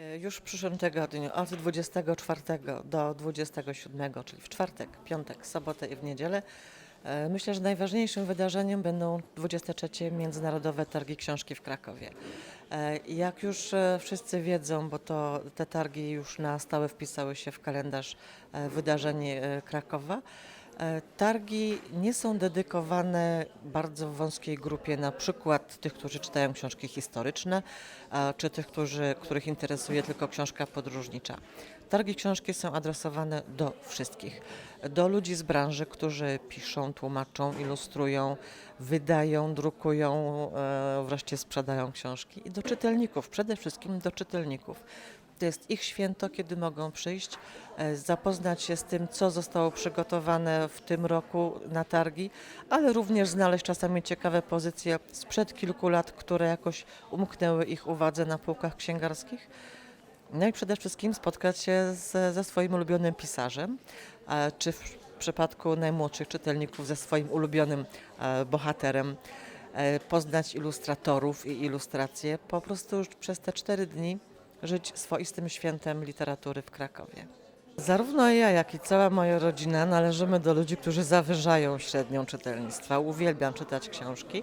E, Już w przyszłym tygodniu, od 24 do 27, czyli w czwartek, piątek, sobotę i w niedzielę, e, myślę, że najważniejszym wydarzeniem będą 23 Międzynarodowe Targi Książki w Krakowie. E, Jak już wszyscy wiedzą, bo to te targi już na stałe wpisały się w kalendarz wydarzeń Krakowa, Targi nie są dedykowane bardzo wąskiej grupie, na przykład tych, którzy czytają książki historyczne, czy tych, którzy, których interesuje tylko książka podróżnicza. Targi książki są adresowane do wszystkich. Do ludzi z branży, którzy piszą, tłumaczą, ilustrują, wydają, drukują, e, wreszcie sprzedają książki. I do czytelników, przede wszystkim do czytelników. To jest ich święto, kiedy mogą przyjść, e, zapoznać się z tym, co zostało przygotowane w tym roku na targi, ale również znaleźć czasami ciekawe pozycje sprzed kilku lat, które jakoś umknęły ich uwadze na półkach księgarskich. No i przede wszystkim spotkać się z, ze swoim ulubionym pisarzem, e, czy w przypadku najmłodszych czytelników ze swoim ulubionym e, bohaterem, poznać ilustratorów i ilustracje, po prostu już przez te cztery dni żyć swoistym świętem literatury w Krakowie. Zarówno ja, jak i cała moja rodzina należymy do ludzi, którzy zawyżają średnią czytelnictwa. Uwielbiam czytać książki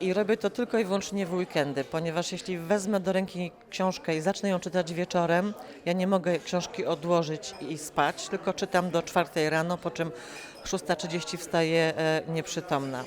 i robię to tylko i wyłącznie w weekendy, ponieważ jeśli wezmę do ręki książkę i zacznę ją czytać wieczorem, ja nie mogę książki odłożyć i spać, tylko czytam do czwartej rano, po czym 6.30 wstaję e, nieprzytomna.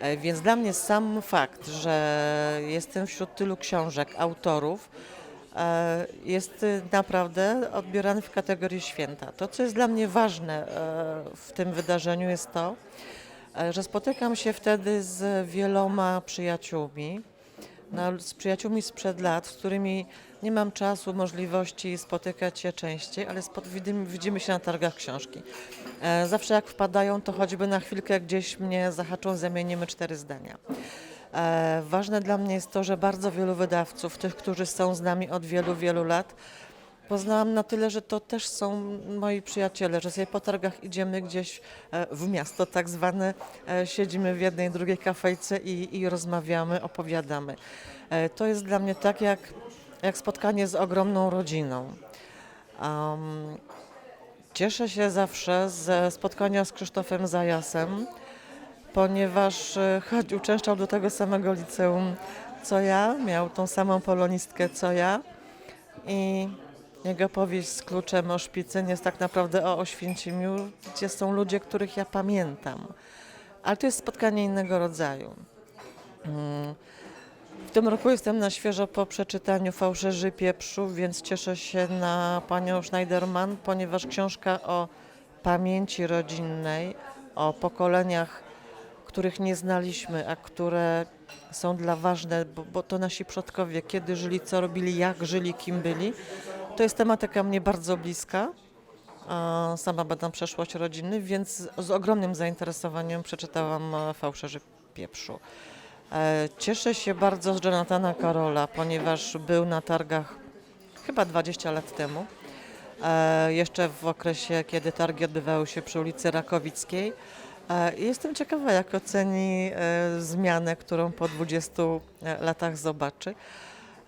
E, Więc dla mnie sam fakt, że jestem wśród tylu książek, autorów, jest y, naprawdę odbierany w kategorii święta. To, co jest dla mnie ważne e, w tym wydarzeniu, jest to, e, że spotykam się wtedy z wieloma przyjaciółmi, z przyjaciółmi sprzed lat, z którymi nie mam czasu, możliwości spotykać się częściej, ale widzimy, się na targach książki. E, Zawsze jak wpadają, to choćby na chwilkę gdzieś mnie zahaczą, zamienimy cztery zdania. E, Ważne dla mnie jest to, że bardzo wielu wydawców, tych, którzy są z nami od wielu, wielu lat, poznałam na tyle, że to też są moi przyjaciele, że sobie po targach idziemy gdzieś e, w miasto tak zwane, e, siedzimy w jednej, drugiej kafejce i, i rozmawiamy, opowiadamy. To jest dla mnie tak jak, jak spotkanie z ogromną rodziną. Um, cieszę się zawsze ze spotkania z Krzysztofem Zajasem, ponieważ e, choć uczęszczał do tego samego liceum co ja, miał tą samą polonistkę co ja i jego powieść z kluczem o szpicy jest tak naprawdę o Oświęcimiu, gdzie są ludzie, których ja pamiętam. Ale to jest spotkanie innego rodzaju. Mm. W tym roku jestem na świeżo po przeczytaniu Fałszerzy Pieprzu, więc cieszę się na panią Schneiderman, ponieważ książka o pamięci rodzinnej, o pokoleniach, których nie znaliśmy, a które są dla ważne, bo, bo to nasi przodkowie, kiedy żyli, co robili, jak żyli, kim byli. To jest tematyka mnie bardzo bliska. Sama badam przeszłość rodziny, więc z ogromnym zainteresowaniem przeczytałam e, Fałszerzy Pieprzu. E, Cieszę się bardzo z Jonathana Karola, ponieważ był na targach chyba 20 lat temu. E, Jeszcze w okresie, kiedy targi odbywały się przy ulicy Rakowickiej. E, Jestem ciekawa, jak oceni e, zmianę, którą po 20 latach zobaczy.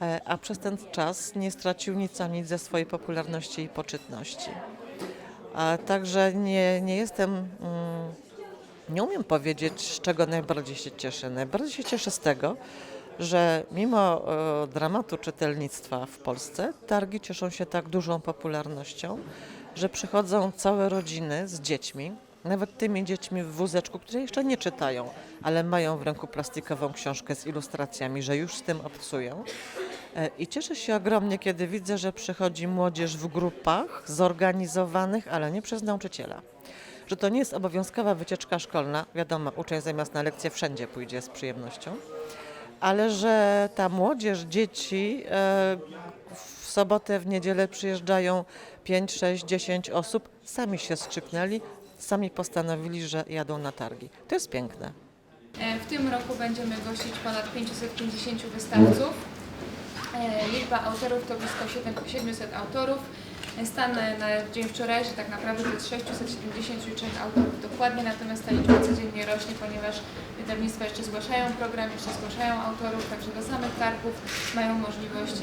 E, A przez ten czas nie stracił nic a nic ze swojej popularności i poczytności. Także nie, nie jestem. mm, nie umiem powiedzieć, z czego najbardziej się cieszę. Najbardziej się cieszę z tego, że mimo e, dramatu czytelnictwa w Polsce, targi cieszą się tak dużą popularnością, że przychodzą całe rodziny z dziećmi, nawet tymi dziećmi w wózeczku, które jeszcze nie czytają, ale mają w ręku plastikową książkę z ilustracjami, że już z tym obcują. E, I cieszę się ogromnie, kiedy widzę, że przychodzi młodzież w grupach zorganizowanych, ale nie przez nauczyciela że to nie jest obowiązkowa wycieczka szkolna. Wiadomo, uczeń zamiast na lekcję wszędzie pójdzie z przyjemnością, ale że ta młodzież, dzieci e, w sobotę, w niedzielę przyjeżdżają 5, 6, 10 osób, sami się skrzypnęli, sami postanowili, że jadą na targi. To jest piękne. E, W tym roku będziemy gościć ponad 550 wystawców. E, Liczba autorów to blisko 7 700 autorów. E, Stan na dzień wczorajszy tak naprawdę to jest 673 autorów dokładnie, natomiast ta liczba codziennie rośnie, ponieważ wydawnictwa jeszcze zgłaszają program, jeszcze zgłaszają autorów, także do samych targów mają możliwość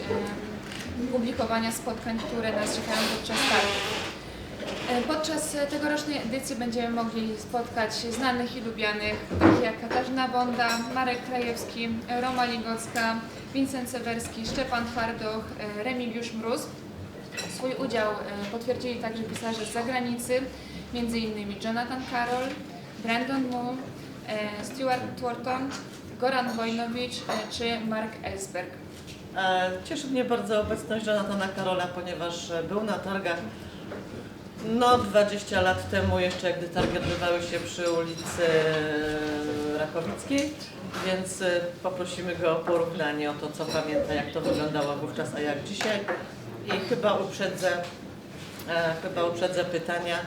publikowania spotkań, które nas czekają podczas targu. E, Podczas tegorocznej edycji będziemy mogli spotkać znanych i lubianych, takich jak Katarzyna Bonda, Marek Krajewski, Roma Ligocka, Wincent Sewerski, Szczepan Twardoch, e, Remigiusz Mróz. Swój udział e, potwierdzili także pisarze z zagranicy, m.in. Jonathan Carroll, Brandon Moore, Stuart Thornton, Goran Wojnowicz czy Mark Ellsberg. Cieszy mnie bardzo obecność Jonathana Karola, ponieważ był na targach no 20 lat temu jeszcze, gdy targi odbywały się przy ulicy e, Rakowickiej, więc e, poprosimy go o porównanie o to, co pamięta, jak to wyglądało wówczas, a jak dzisiaj. I chyba uprzedzę, e, chyba uprzedzę pytania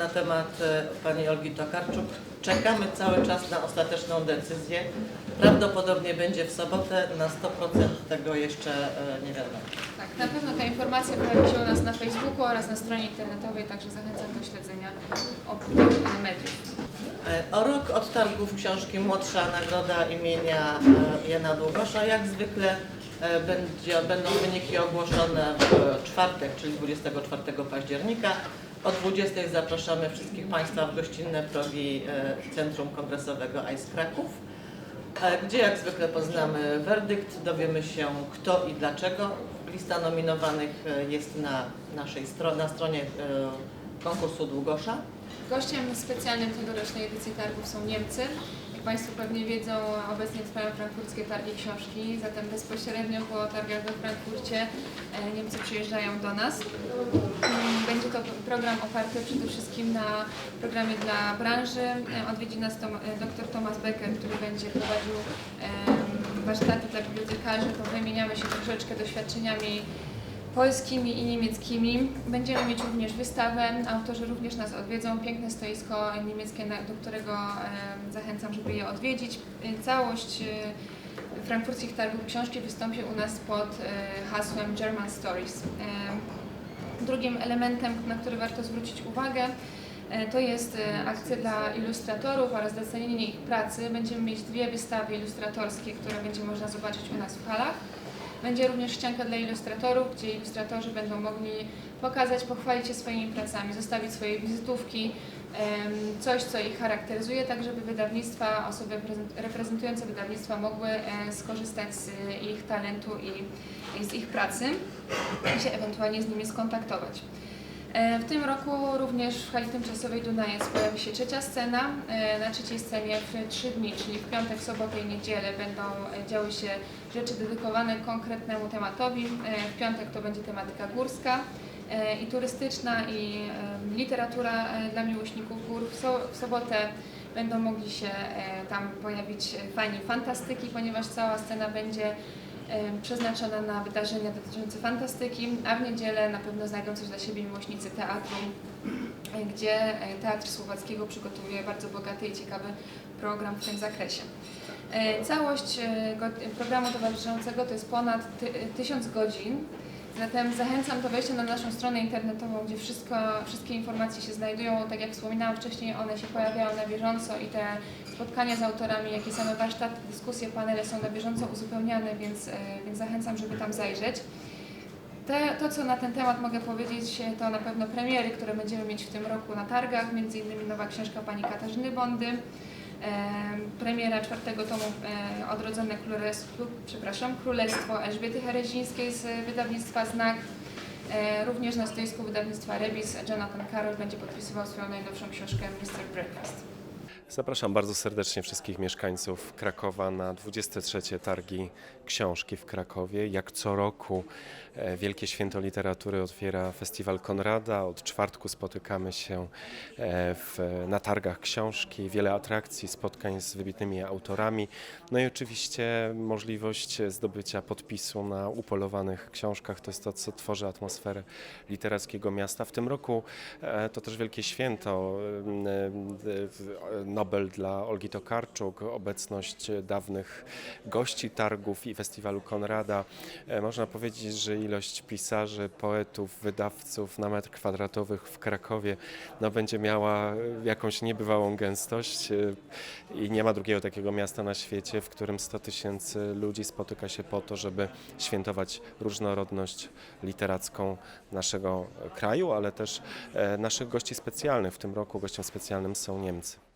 na temat pani Olgi Tokarczuk. Czekamy cały czas na ostateczną decyzję. Prawdopodobnie będzie w sobotę, na 100% tego jeszcze e, nie wiadomo. Tak, na pewno ta informacja pojawi się u nas na Facebooku oraz na stronie internetowej, także zachęcam do śledzenia opinii mediów. E, O rok od targów książki Młodsza Nagroda imienia e, Jana Długosza. Jak zwykle będzie, będą wyniki ogłoszone w czwartek, czyli 24 października. O 20 zapraszamy wszystkich Państwa w gościnne progi Centrum Kongresowego ICE Kraków, gdzie jak zwykle poznamy werdykt, dowiemy się kto i dlaczego. Lista nominowanych e, jest na naszej stro- na stronie e, konkursu Długosza. Gościem specjalnym tegorocznej edycji targów są Niemcy. Jak Państwo pewnie wiedzą, obecnie trwają frankfurckie targi książki, zatem bezpośrednio po targach we Frankfurcie e, Niemcy przyjeżdżają do nas. Będzie to program oparty przede wszystkim na programie dla branży. E, Odwiedzi nas Tom, e, dr Thomas Becker, który będzie prowadził warsztaty dla bibliotekarzy. To wymieniamy się troszeczkę doświadczeniami polskimi i niemieckimi. Będziemy mieć również wystawę. Autorzy również nas odwiedzą. Piękne stoisko niemieckie, do którego zachęcam, żeby je odwiedzić. Y, Całość frankfurckich targów książki wystąpi u nas pod hasłem German Stories. Drugim elementem, na który warto zwrócić uwagę, e, to jest e, akcja dla ilustratorów oraz docenienie ich pracy. Będziemy mieć dwie wystawy ilustratorskie, które będzie można zobaczyć u nas w halach. Będzie również ścianka dla ilustratorów, gdzie ilustratorzy będą mogli pokazać, pochwalić się swoimi pracami, zostawić swoje wizytówki, coś, co ich charakteryzuje, tak żeby wydawnictwa, osoby reprezent- reprezentujące wydawnictwa mogły e, skorzystać z ich talentu i z ich pracy i się ewentualnie z nimi skontaktować. E, W tym roku również w hali tymczasowej Dunajec pojawi się trzecia scena. E, Na trzeciej scenie w trzy dni, czyli w piątek, sobotę i niedzielę będą e, działy się rzeczy dedykowane konkretnemu tematowi. W piątek to będzie tematyka górska i turystyczna i literatura dla miłośników gór. W so- W sobotę będą mogli się tam pojawić fani fantastyki, ponieważ cała scena będzie przeznaczona na wydarzenia dotyczące fantastyki, a w niedzielę na pewno znajdą coś dla siebie miłośnicy teatru, gdzie Teatr Słowackiego przygotowuje bardzo bogaty i ciekawy program w tym zakresie. E, Całość e, programu towarzyszącego to jest ponad ty, tysiąc godzin, zatem zachęcam do wejścia na naszą stronę internetową, gdzie wszystko, wszystkie informacje się znajdują. Tak jak wspominałam wcześniej, one się pojawiają na bieżąco i te spotkania z autorami, jak i same warsztaty, dyskusje, panele są na bieżąco uzupełniane, więc, e, więc zachęcam, żeby tam zajrzeć. Te, to, co na ten temat mogę powiedzieć, to na pewno premiery, które będziemy mieć w tym roku na targach, między innymi nowa książka pani Katarzyny Bondy, premiera czwartego tomu Odrodzone Królestwo, przepraszam, Królestwo Elżbiety Herezińskiej z wydawnictwa Znak. Również na stoisku wydawnictwa Rebis Jonathan Carroll będzie podpisywał swoją najnowszą książkę Mr. Breakfast. Zapraszam bardzo serdecznie wszystkich mieszkańców Krakowa na 23 targi książki w Krakowie. Jak co roku e, Wielkie Święto Literatury otwiera Festiwal Konrada. Od czwartku spotykamy się e, w, na targach książki. Wiele atrakcji, spotkań z wybitnymi autorami. No i oczywiście możliwość zdobycia podpisu na upolowanych książkach. To jest to, co tworzy atmosferę literackiego miasta. W tym roku e, to też wielkie święto. Nobel dla Olgi Tokarczuk, obecność dawnych gości targów i festiwalu Konrada. E, Można powiedzieć, że ilość pisarzy, poetów, wydawców na metr kwadratowy w Krakowie no, będzie miała e, jakąś niebywałą gęstość e, i nie ma drugiego takiego miasta na świecie, w którym 100 tysięcy ludzi spotyka się po to, żeby świętować różnorodność literacką naszego kraju, ale też naszych gości specjalnych. W tym roku gościem specjalnym są Niemcy.